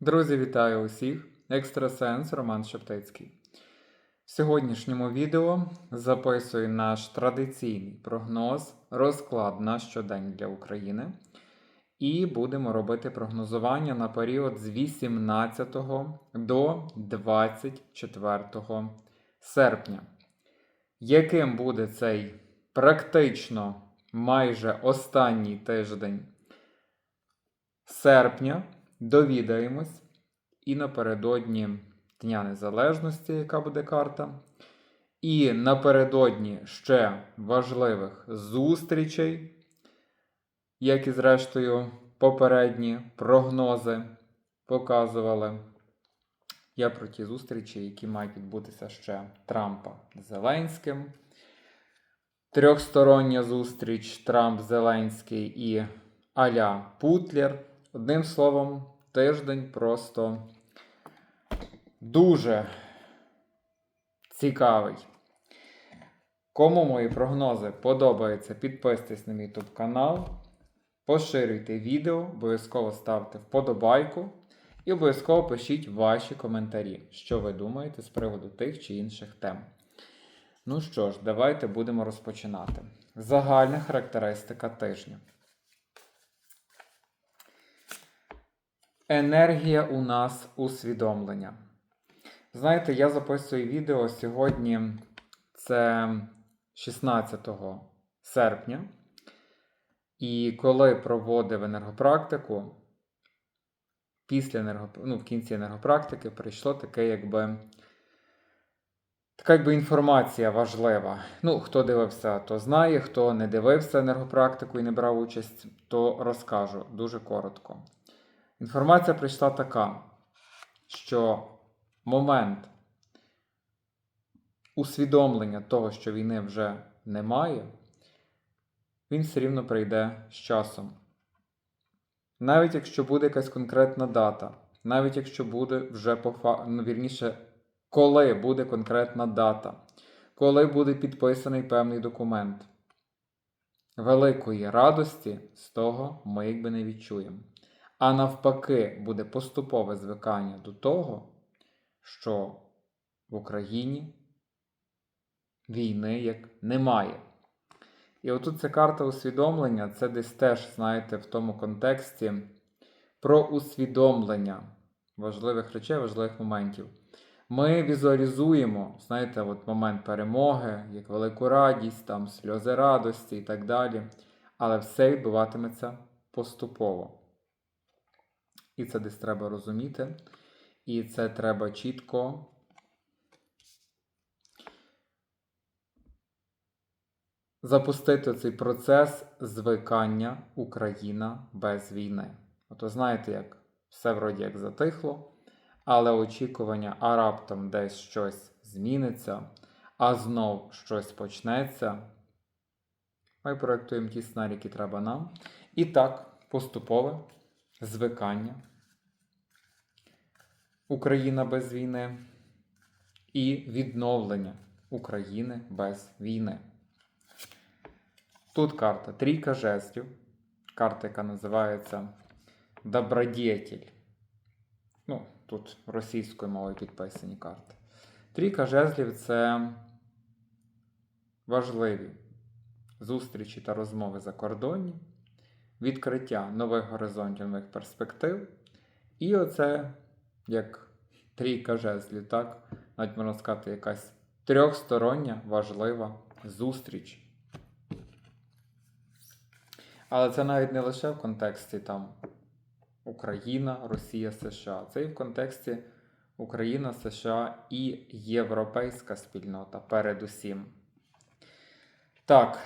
Друзі, вітаю усіх! Екстрасенс Роман Шептицький. В сьогоднішньому відео записую наш традиційний прогноз, розклад на щодень для України. І будемо робити прогнозування на період з 18 до 24 серпня. Яким буде цей практично майже останній тиждень серпня? Довідаємось і напередодні Дня Незалежності, яка буде карта. І напередодні ще важливих зустрічей, як і зрештою попередні прогнози показували. Я про ті зустрічі, які мають відбутися ще Трампа з Зеленським. Трьохстороння зустріч Трамп-Зеленський і Аля Путлер. Одним словом, тиждень просто дуже цікавий. Кому мої прогнози подобаються, підписуйтесь на мій YouTube канал, поширюйте відео, обов'язково ставте вподобайку і обов'язково пишіть ваші коментарі, що ви думаєте з приводу тих чи інших тем. Ну що ж, давайте будемо розпочинати. Загальна характеристика тижня. Енергія у нас усвідомлення. Знаєте, я записую відео сьогодні, це 16 серпня. І коли проводив енергопрактику, після енерго... ну, в кінці енергопрактики прийшло таке, якби. Така якби інформація важлива. Ну, хто дивився, то знає, хто не дивився енергопрактику і не брав участь, то розкажу дуже коротко. Інформація прийшла така, що момент усвідомлення того, що війни вже немає, він все рівно прийде з часом. Навіть якщо буде якась конкретна дата, навіть якщо буде вже по фа... ну, вірніше, коли буде конкретна дата, коли буде підписаний певний документ, великої радості з того ми якби не відчуємо. А навпаки, буде поступове звикання до того, що в Україні війни як немає. І отут ця карта усвідомлення, це десь теж, знаєте, в тому контексті про усвідомлення важливих речей, важливих моментів. Ми візуалізуємо, знаєте, от момент перемоги, як велику радість, там сльози радості і так далі. Але все відбуватиметься поступово. І це десь треба розуміти. І це треба чітко. Запустити цей процес звикання Україна без війни. Ото знаєте, як все вроді як затихло, але очікування, а раптом десь щось зміниться, а знов щось почнеться. Ми проєктуємо ті сценарії, які треба нам. І так, поступове звикання. Україна без війни і відновлення України без війни. Тут карта Трійка жестів. Карта, яка називається Добродетель. Ну, тут російською мовою підписані карти. Трійка жезлів це важливі зустрічі та розмови за кордоні, відкриття нових горизонтів, нових перспектив. І оце як трійка жезлів, так? Навіть можна сказати, якась трьохстороння важлива зустріч. Але це навіть не лише в контексті там Україна, Росія, США. Це і в контексті Україна, США і Європейська спільнота передусім. Так,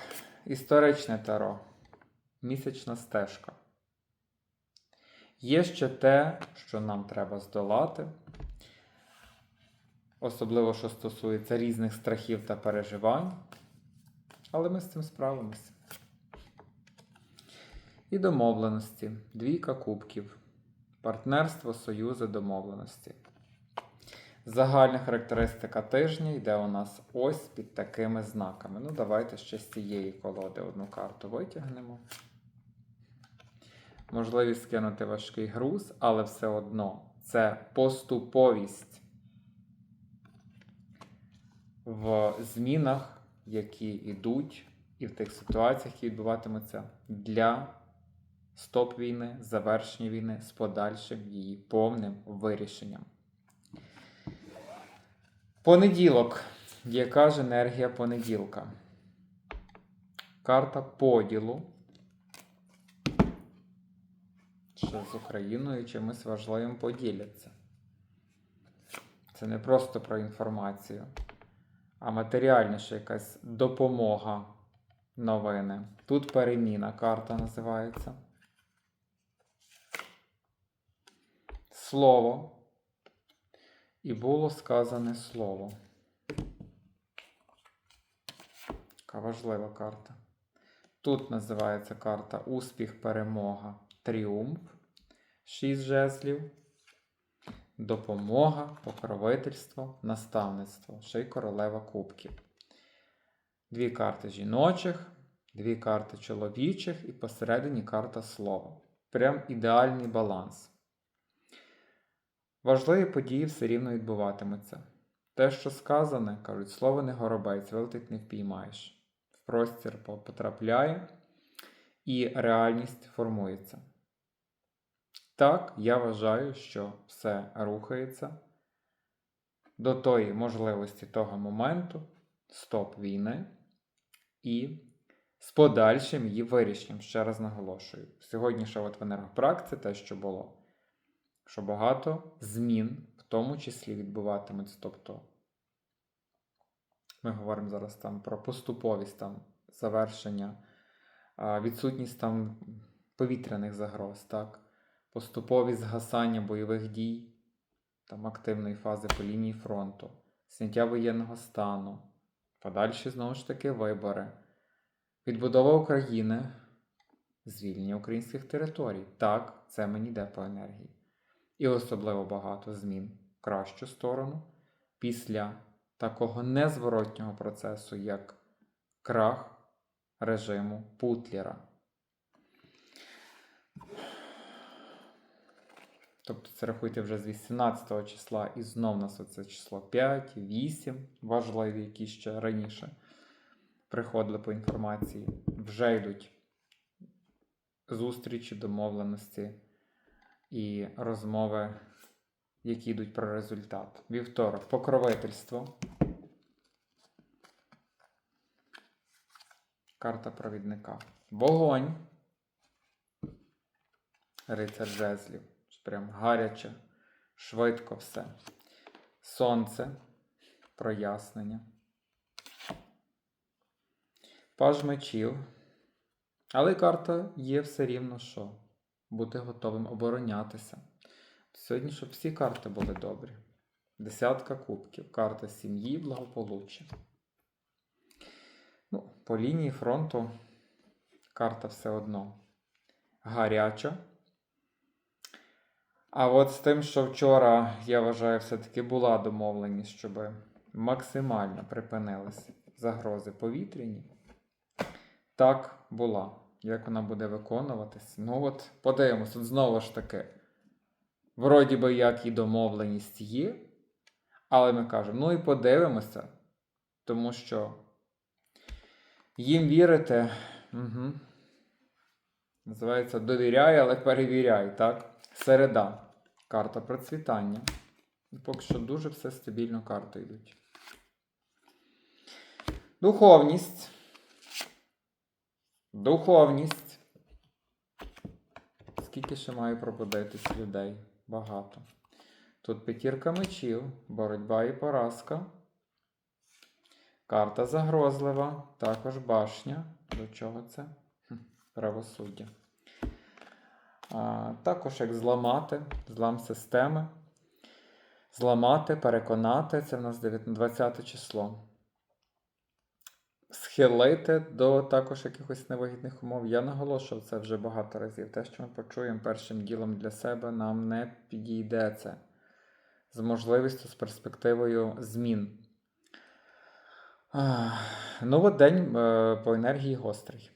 історичне таро. Місячна стежка. Є ще те, що нам треба здолати, особливо, що стосується різних страхів та переживань. Але ми з цим справимося. І домовленості. Двійка кубків. Партнерство, союзи, домовленості. Загальна характеристика тижня йде у нас ось під такими знаками. Ну, давайте ще з цієї колоди одну карту витягнемо можливість скинути важкий груз, але все одно це поступовість в змінах, які йдуть, і в тих ситуаціях, які відбуватимуться для стоп війни, завершення війни з подальшим її повним вирішенням. Понеділок. Яка ж енергія понеділка? Карта поділу. Що з Україною чимось важливим поділяться. Це не просто про інформацію, а матеріальніша якась допомога новини. Тут переміна карта називається. Слово. І було сказане слово. Така важлива карта. Тут називається карта Успіх, перемога, тріумф. Шість жезлів. Допомога, покровительство, наставництво. Ще й королева кубків. Дві карти жіночих, дві карти чоловічих і посередині карта слова. Прям ідеальний баланс. Важливі події все рівно відбуватимуться. Те, що сказане, кажуть, слово не горобець, вилетить не впіймаєш. В простір потрапляє і реальність формується. Так, я вважаю, що все рухається до тої можливості того моменту, стоп війни, і з подальшим її вирішенням, ще раз наголошую. Сьогодні от в енергопрак це те, що було що багато змін, в тому числі відбуватимуться. Тобто ми говоримо зараз там про поступовість там, завершення, відсутність там повітряних загроз, так? Поступовість згасання бойових дій, там активної фази по лінії фронту, зняття воєнного стану, подальші знову ж таки вибори, відбудова України, звільнення українських територій. Так, це мені йде по енергії і особливо багато змін в кращу сторону після такого незворотнього процесу, як крах режиму Путлера. Тобто це рахуйте вже з 18 числа, і знов у нас оце число 5, 8, важливі, які ще раніше приходили по інформації. Вже йдуть зустрічі, домовленості і розмови, які йдуть про результат. Вівторок покровительство. Карта провідника. Вогонь. Рицар жезлів. Прям гаряче, швидко все. Сонце. Прояснення. Паж мечів. Але карта є все рівно що бути готовим оборонятися. Сьогодні, щоб всі карти були добрі. Десятка кубків, карта сім'ї, благополуччя. Ну, По лінії фронту карта все одно гаряча. А от з тим, що вчора, я вважаю, все-таки була домовленість, щоб максимально припинились загрози повітряні. Так була. Як вона буде виконуватись? Ну от, подивимось, от знову ж таки. Вроді би, як і домовленість є, але ми кажемо, ну і подивимося, тому що їм вірити, угу. називається довіряй, але перевіряй, так? Середа. Карта процвітання. Поки що дуже все стабільно карти йдуть. Духовність. Духовність. Скільки ще має пробудитись людей? Багато. Тут п'ятірка мечів, боротьба і поразка. Карта загрозлива, також башня. До чого це? Правосуддя. Також як зламати, злам системи. Зламати, переконати. Це в нас 20 число схилити до також якихось невигідних умов. Я наголошував це вже багато разів. Те, що ми почуємо першим ділом для себе, нам не підійде це з можливістю, з перспективою змін. Ну, от день е, по енергії гострий.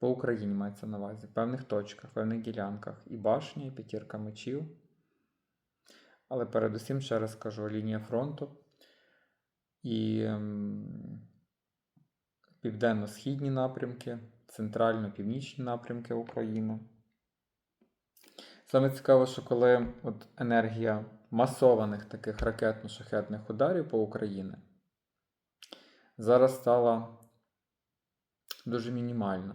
По Україні мається на увазі. В певних точках, в певних ділянках. І башня, і п'ятірка мечів. Але передусім, ще раз кажу, лінія фронту і ем, південно-східні напрямки, центрально-північні напрямки України. Саме цікаво, що коли от енергія масованих таких ракетно-шахетних ударів по Україні зараз стала дуже мінімальна.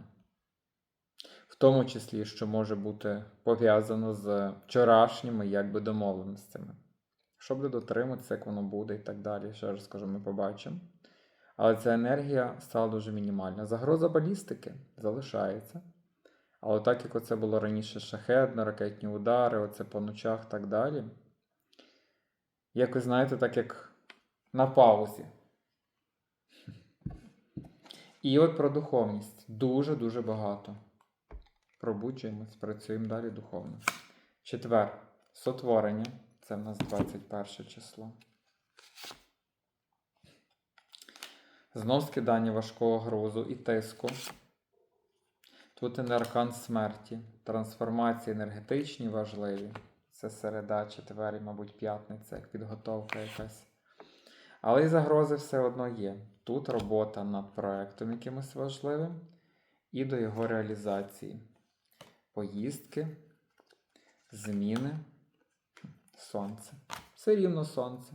В тому числі, що може бути пов'язано з вчорашніми якби домовленостями. Що буде дотриматися, як воно буде і так далі. Ще раз скажу, ми побачимо. Але ця енергія стала дуже мінімальна. Загроза балістики залишається. Але так як оце було раніше шахетно, ракетні удари, оце по ночах і так далі. Якось, знаєте, так як на паузі. І от про духовність. Дуже-дуже багато. Пробуджуємось, працюємо далі духовно. Четвер. Сотворення. Це в нас 21 число. Знов скидання важкого грузу і тиску. Тут енерган смерті, трансформації енергетичні важливі. Це середа, четвер і, мабуть, п'ятниця, як підготовка якась. Але і загрози все одно є. Тут робота над проектом якимось важливим і до його реалізації. Поїздки, зміни, сонце. Все рівно сонце.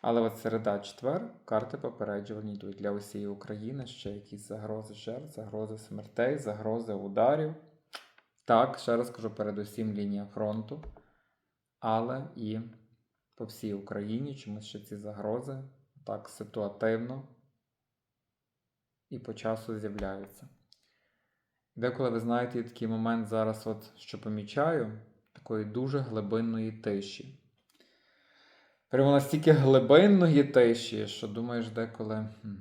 Але от середа четвер карти попереджувальні йдуть для усієї України ще якісь загрози жертв, загрози смертей, загрози ударів. Так, ще раз кажу, передусім лінія фронту, але і по всій Україні чомусь ще ці загрози так ситуативно і по часу з'являються. Деколи ви знаєте, є такий момент зараз, от, що помічаю, такої дуже глибинної тиші. Прямо настільки глибинної тиші, що думаєш деколи. хм,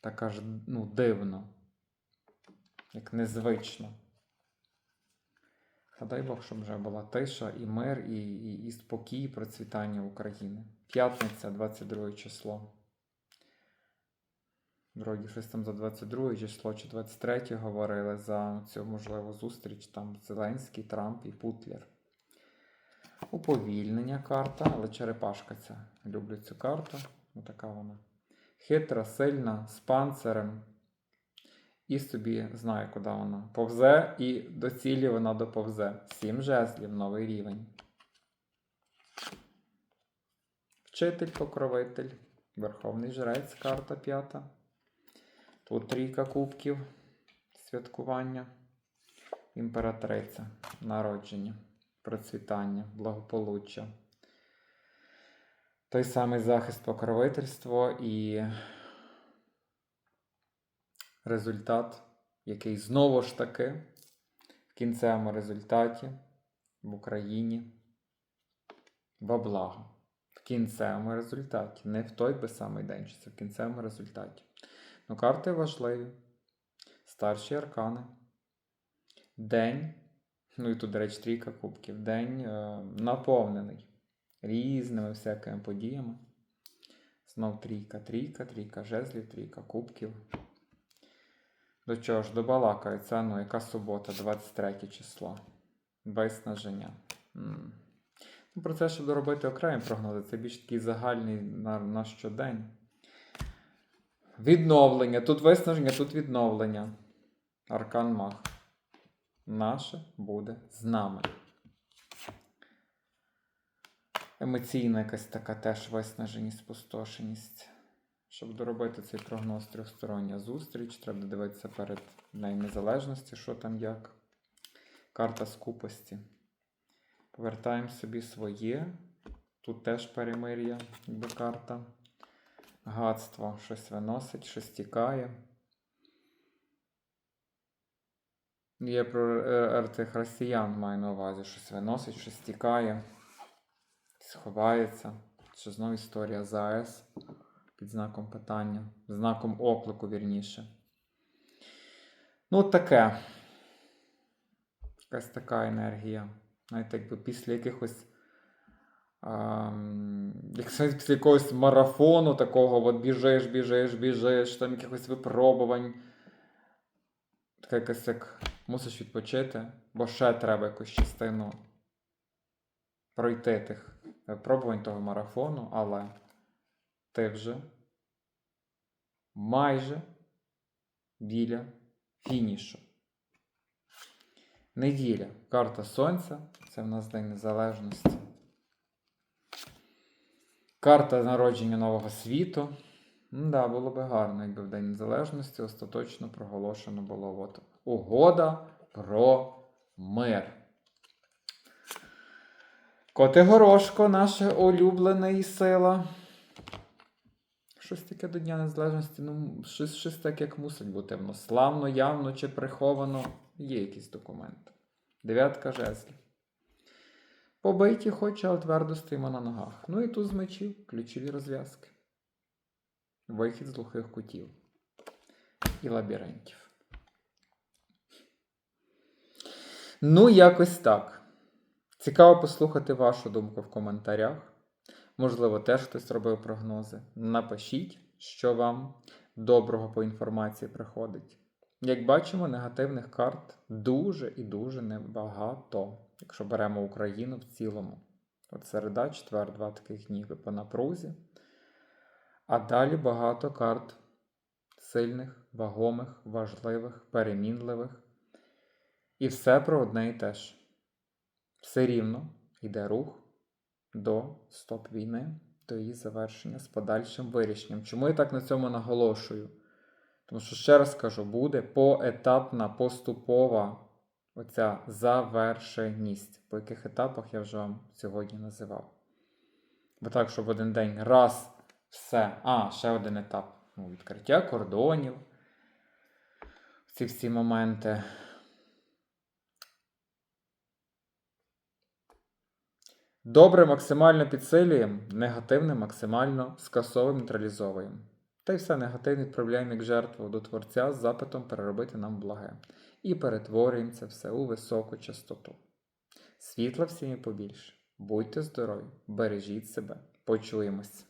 Так аж ну, дивно, як незвично. А дай Бог, щоб вже була тиша і мир, і, і, і спокій, і процвітання України. П'ятниця, 22 число. Вроді щось там за 22 число чи 23 говорили за цю можливу зустріч там Зеленський, Трамп і Путлер. Уповільнення карта, але черепашка ця. Люблю цю карту. Отака вона. Хитра, сильна, з панцирем. І собі знає, куди вона повзе, і до цілі вона доповзе. Сім жезлів, новий рівень. Вчитель, покровитель, Верховний жрець, карта п'ята. Тут трійка кубків, святкування. Імператриця, народження, процвітання, благополуччя. Той самий захист покровительство і результат, який знову ж таки в кінцевому результаті в Україні во благо. В кінцевому результаті. Не в той би самий день, чи це в кінцевому результаті. Ну, карти важливі. Старші аркани. День. Ну і тут, до речі, трійка кубків. День е, наповнений різними всякими подіями. Знов трійка, трійка, трійка жезлів, трійка кубків. До чого ж, добалакається, ну, яка субота, 23 число. Виснаження. М. Ну, Про це, щоб доробити окремі прогнози, це більш такий загальний на, на щодень. Відновлення. Тут виснаження, тут відновлення. Аркан Мах. Наше буде з нами. Емоційна якась така теж виснаженість, спустошеність. Щоб доробити цей прогноз трьохстороння зустріч, треба дивитися перед Днем Незалежності, що там як. Карта скупості. Повертаємо собі своє. Тут теж перемир'я, якби карта. Гадство щось виносить, щось тікає. Я про е, цих росіян маю на увазі, щось виносить, щось тікає, сховається. Що знову історія ЗАЕС під знаком питання, знаком оклику, вірніше. Ну, таке. Якась така енергія. Знаєте, якби після якихось. Як після якогось марафону такого, от біжиш, біжиш, біжиш, там якихось випробувань. Така якась як мусиш відпочити, бо ще треба якусь частину пройти тих випробувань того марафону, але ти вже майже біля фінішу. Неділя. Карта Сонця. Це в нас День Незалежності. Карта народження нового світу. Ну Да, було би гарно, якби в День Незалежності остаточно проголошено було от угода про мир. Котигорошко, наше улюблене і сила. Щось таке до Дня Незалежності, ну, щось, щось таке, як мусить бути. Воно славно, явно чи приховано. Є якісь документи. Дев'ятка жезлів. Побиті хоч, але твердо стоїмо на ногах. Ну і тут з мечів, ключові розв'язки. Вихід з глухих кутів і лабіринтів. Ну, якось так. Цікаво послухати вашу думку в коментарях. Можливо, теж хтось робив прогнози. Напишіть, що вам доброго по інформації приходить. Як бачимо, негативних карт дуже і дуже небагато, якщо беремо Україну в цілому. От середа, четвер, два таких дні по напрузі. А далі багато карт сильних, вагомих, важливих, перемінливих. І все про одне і те ж. Все рівно йде рух до стоп війни, до її завершення з подальшим вирішенням. Чому я так на цьому наголошую? Тому що, ще раз кажу, буде поетапна, поступова оця завершеність, по яких етапах я вже вам сьогодні називав. Бо так, щоб в один день раз все. А, ще один етап. Ну, відкриття кордонів. Ці всі моменти. Добре максимально підсилюємо, негативне максимально скасовуємо, нейтралізовуємо. Та й все негативне відправляємо як жертву до Творця з запитом переробити нам благе. І перетворюємо це все у високу частоту. Світла всім і побільше. Будьте здорові, бережіть себе, почуємось.